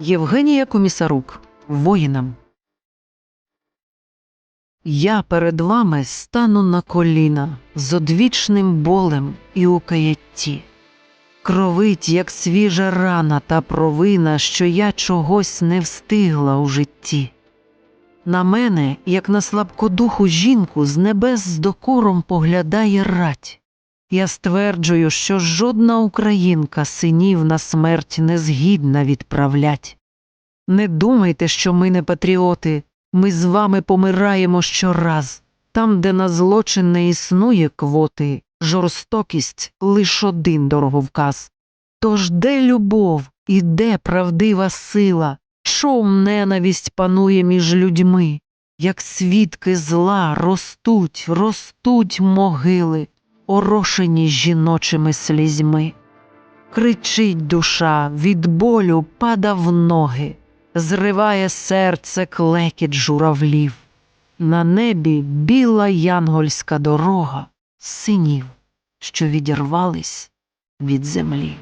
Євгенія Комісарук воїнам. Я перед вами стану на коліна з одвічним болем і у каятті. Кровить, як свіжа рана та провина, що я чогось не встигла у житті. На мене, як на слабкодуху жінку, з небес з докором поглядає рать. Я стверджую, що жодна українка синів на смерть не згідна відправлять. Не думайте, що ми не патріоти, ми з вами помираємо щораз. Там, де на злочин не існує квоти, жорстокість лиш один дороговказ. Тож де любов і де правдива сила, чом ненависть панує між людьми, як свідки зла ростуть, ростуть могили, орошені жіночими слізьми. Кричить душа, від болю пада в ноги, зриває серце клекіт журавлів. На небі біла янгольська дорога синів, що відірвались від землі.